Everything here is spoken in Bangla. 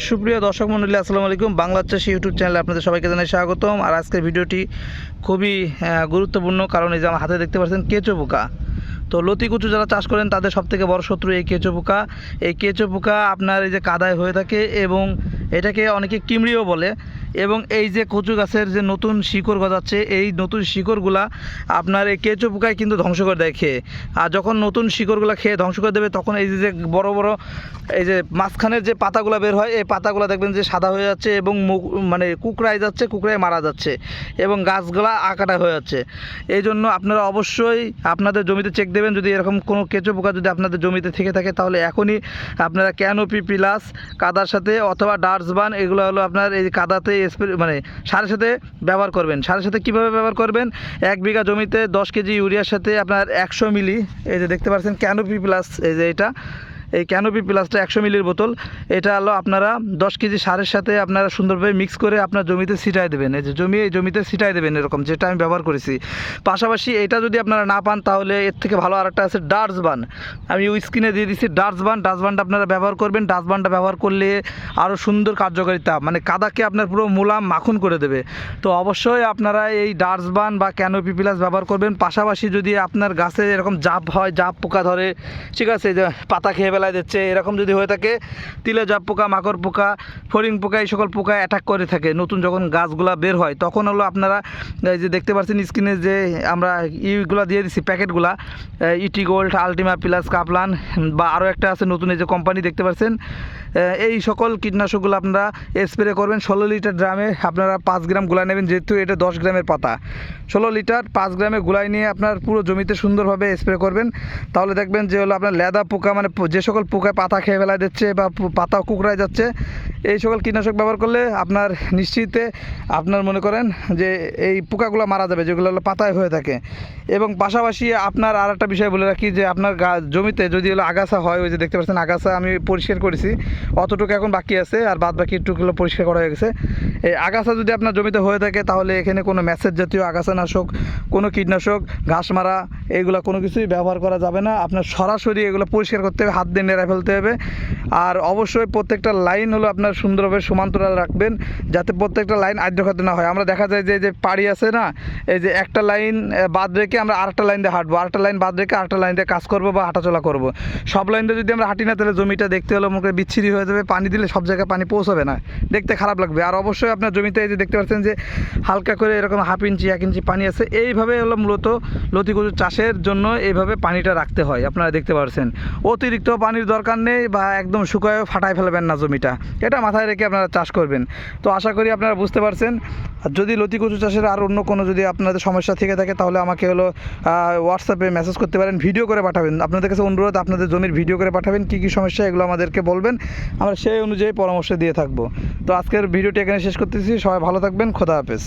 সুপ্রিয় দর্শক মন্ডলী, আসসালামু আলাইকুম। বাংলা চাষি ইউটিউব চ্যানেলে আপনাদের সবাইকে জানাই স্বাগতম। আর আজকের ভিডিওটি খুবই গুরুত্বপূর্ণ, কারণ এই যে আমার হাতে দেখতে পাচ্ছেন কেঁচো পোকা। তো লতি কুচু যারা চাষ করেন, তাদের সব থেকে বড় শত্রু এই কেঁচো পোকা। এই কেঁচো পোকা আপনার এই যে কাদায় হয়ে থাকে এবং এটাকে অনেকে কিমড়িও বলে। এবং এই যে কচু গাছের যে নতুন শিকড় গজাচ্ছে, এই নতুন শিকড়গুলা আপনার এই কেঁচো পোকায় কিন্তু ধ্বংস করে দেয় খেয়ে। আর যখন নতুন শিকড়গুলো খেয়ে ধ্বংস করে দেবে, তখন এই যে বড় বড় এই যে মাঝখানের যে পাতাগুলো বের হয়, এই পাতাগুলো দেখবেন যে সাদা হয়ে যাচ্ছে এবং মানে কুকড়ায় যাচ্ছে, কুকড়ায় মারা যাচ্ছে এবং গাছগুলা আঁকাটা হয়ে যাচ্ছে। এই জন্য আপনারা অবশ্যই আপনাদের জমিতে চেক দেবেন, যদি এরকম কোনো কেঁচো পোকা যদি আপনাদের জমিতে থেকে থাকে, তাহলে এখনই আপনারা ক্যানোপি প্লাস কাদার সাথে অথবা ডার্সবান এগুলো হলো আপনার এই কাদাতে স্প্রে মানে সারের সাথে ব্যবহার করবেন। সারের সাথে কীভাবে ব্যবহার করবেন? এক বিঘা জমিতে দশ কেজি ইউরিয়ার সাথে আপনার একশো মিলি, এই যে দেখতে পাচ্ছেন ক্যানোপি প্লাস এই যে এটা এই ক্যানোপি প্লাসটা একশো মিলির বোতল। এটা হলো আপনারা দশ কেজি সারের সাথে আপনারা সুন্দরভাবে মিক্স করে আপনার জমিতে ছিটাই দেবেন। এই যে জমি, এই জমিতে ছিটাই দেবেন এরকম, যেটা আমি ব্যবহার করেছি। পাশাপাশি এটা যদি আপনারা না পান, তাহলে এর থেকে ভালো আরেকটা আছে ডার্সবান আমি ওই স্ক্রিনে দিয়ে দিচ্ছি ডার্সবান ডার্সবানটা আপনারা ব্যবহার করবেন। ডার্সবানটা ব্যবহার করলে আরও সুন্দর কার্যকারিতা মানে কাদাকে আপনার পুরো মুলাম মাখন করে দেবে। তো অবশ্যই আপনারা এই ডার্সবান বা ক্যানোপি প্লাস ব্যবহার করবেন। পাশাপাশি যদি আপনার গাছে এরকম জাপ হয়, জাপ পোকা ধরে, ঠিক আছে যে পাতা খেয়ে বেলায় দিচ্ছে। এরকম যদি হয়ে থাকে, তিলে জাপ পোকা, মাকড় পোকা ফরিং পোকা, এই সকল পোকা অ্যাটাক করে থাকে। নতুন যখন গাছগুলা বের হয়, তখন হলো আপনারা, এই যে দেখতে পাচ্ছেন স্ক্রিনে যে আমরা ইগুলা দিয়ে দিচ্ছি প্যাকেটগুলা ET gold ultima plus Kaplan বা আরও একটা আছে নতুন, এই যে কোম্পানি দেখতে পাচ্ছেন। এই সকল কীটনাশকগুলো আপনারা স্প্রে করবেন। ষোলো লিটার ড্রামে আপনারা পাঁচ গ্রাম গুলাই নেবেন, যেহেতু এটা দশ গ্রামের পাতা। ষোলো লিটার পাঁচ গ্রামে গুলাই নিয়ে আপনার পুরো জমিতে সুন্দরভাবে স্প্রে করবেন। তাহলে দেখবেন যে হলো আপনার লেদা পোকা মানে যে সকল পোকায় পাতা খেয়ে ফেলা দিচ্ছে বা পাতা কুকড়ায় যাচ্ছে, এই সকল কীটনাশক ব্যবহার করলে আপনার নিশ্চিতে আপনার মনে করেন যে এই পোকাগুলো মারা যাবে, যেগুলো হলো পাতায় হয়ে থাকে। এবং পাশাপাশি আপনার আর একটা বিষয় বলে রাখি যে আপনার গা জমিতে যদি হলো আগাছা হয়, ওই যে দেখতে পাচ্ছেন আগাছা আমি পরিষ্কার করেছি অতটুকু এখন বাকি আছে আর বাদ বাকি টুকুগুলো পরিষ্কার করা হয়ে গেছে। এই আগাছা যদি আপনার জমিতে হয়ে থাকে, তাহলে এখানে কোনো ম্যাসেজ জাতীয় আগাছানাশক, কোনো কীটনাশক, ঘাস মারা, এগুলো কোনো কিছুই ব্যবহার করা যাবে না। আপনার সরাসরি এগুলো পরিষ্কার করতে হবে, হাত দিয়ে নেড়ে ফেলতে হবে। আর অবশ্যই প্রত্যেকটা লাইন হলো আপনার সুন্দরভাবে সমান্তরাল রাখবেন, যাতে প্রত্যেকটা লাইন আদ্রখাতে না হয়। আমরা দেখা যায় যে যে পাড়ি আছে না, এই যে একটা লাইন বাদ রেখে আমরা আরেকটা লাইন দিয়ে হাঁটবো, আরেকটা লাইন বাদ রেখে আরেকটা লাইন দিয়ে কাজ করব বা হাঁটাচলা করব। সব লাইন দিয়ে যদি আমরা হাঁটি না, তাহলে জমিটা দেখতে হলে মুখে বিচ্ছিরি হয়ে যাবে, পানি দিলে সব জায়গায় পানি পৌঁছাবে না। দেখতে খারাপ লাগবে। আর অবশ্যই আপনার জমিতে এই যে দেখতে পাচ্ছেন যে হালকা করে এরকম হাফ ইঞ্চি, এক ইঞ্চি পানি আছে, এইভাবে হলো মূলত লতিকুচু চাষের জন্য এইভাবে পানিটা রাখতে হয়, আপনারা দেখতে পাচ্ছেন অতিরিক্ত পানির দরকার নেই বা একদম শুকায় ফাটায় ফেলবেন না জমিটা। এটা মাথায় রেখে আপনারা চাষ করবেন। তো আশা করি আপনারা বুঝতে পারছেন। আর যদি লতি কচু চাষের আর অন্য কোনো যদি আপনাদের সমস্যা থেকে থাকে, তাহলে আমাকে হলো হোয়াটসঅ্যাপে মেসেজ করতে পারেন ভিডিও করে পাঠাবেন। আপনাদের কাছে অনুরোধ, আপনাদের জমির ভিডিও করে পাঠাবেন, কী কী সমস্যা, এগুলো আমাদেরকে বলবেন। আমরা সেই অনুযায়ী পরামর্শ দিয়ে থাকব। তো আজকের ভিডিওটি এখানে শেষ করতেছি। সবাই ভালো থাকবেন। খোদা হাফেজ।